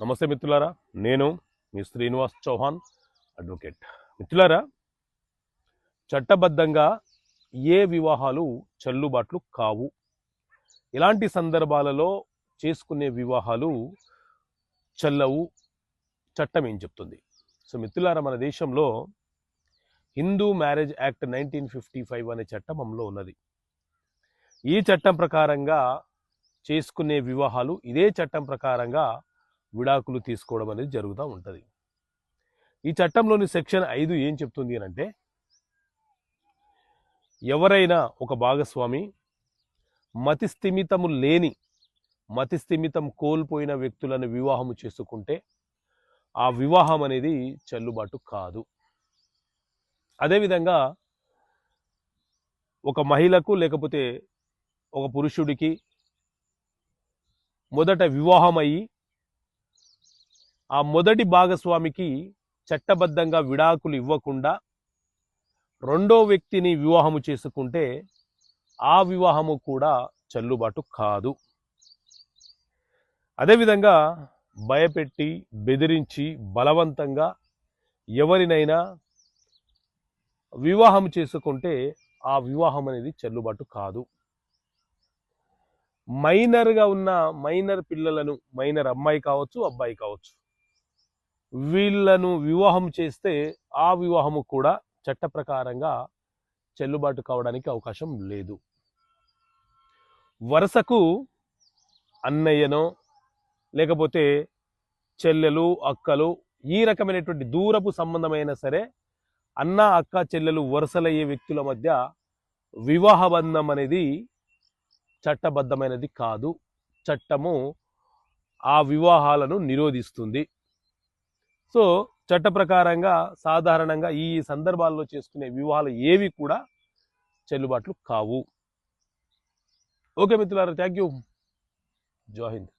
నమస్తే మిత్రులారా నేను మీ శ్రీనివాస్ చౌహాన్ అడ్వకేట్ మిత్రులారా చట్టబద్ధంగా ఏ వివాహాలు చెల్లుబాట్లు కావు. ఇలాంటి సందర్భాలలో చేసుకునే వివాహాలు చెల్లవు చట్టం ఏం చెప్తుంది? సో మిత్రులారా మన దేశంలో Hindu marriage act nineteen fifty five అనే చట్టం అమలో ఉన్నది. ఈ చట్టం ప్రకారంగా చేసుకునే వివాహాలు ఇదే చట్టం ప్రకారంగా విడాకులు తీసుకోవడం అనేది జరుగుతూ ఉంటుంది. ఈ చట్టంలోని సెక్షన్ ఐదు ఏం చెప్తుంది అని అంటే ఎవరైనా ఒక భాగస్వామి మతిస్థిమితము లేని మతి స్థిమితం కోల్పోయిన వ్యక్తులను వివాహము చేసుకుంటే ఆ వివాహం అనేది చెల్లుబాటు కాదు. అదేవిధంగా ఒక మహిళకు లేకపోతే ఒక పురుషుడికి మొదట వివాహం అయ్యి ఆ మొదటి భాగస్వామికి చట్టబద్ధంగా విడాకులు ఇవ్వకుండా రెండో వ్యక్తిని వివాహము చేసుకుంటే ఆ వివాహము కూడా చెల్లుబాటు కాదు. అదేవిధంగా భయపెట్టి బెదిరించి బలవంతంగా ఎవరినైనా వివాహం చేసుకుంటే ఆ వివాహం అనేది చెల్లుబాటు కాదు. మైనర్గా ఉన్న మైనర్ పిల్లలను మైనర్ అమ్మాయి కావచ్చు అబ్బాయి కావచ్చు వీళ్ళను వివాహం చేస్తే ఆ వివాహము కూడా చట్ట ప్రకారంగా చెల్లుబాటు కావడానికి అవకాశం లేదు. వరుసకు అన్నయ్యనో లేకపోతే చెల్లెలు అక్కలు ఈ రకమైనటువంటి దూరపు సంబంధమైన సరే అన్న అక్క చెల్లెలు వరుసలయ్యే వ్యక్తుల మధ్య వివాహ బంధం అనేది చట్టబద్ధమైనది కాదు. చట్టము ఆ వివాహాలను నిరోధిస్తుంది. సో చట్ట ప్రకారంగా సాధారణంగా ఈ సందర్భాల్లో చేసుకునే వివాహాలు ఏవి కూడా చెల్లుబాట్లు కావు. ఓకే మిత్రులారా థ్యాంక్ యూ జోహింద్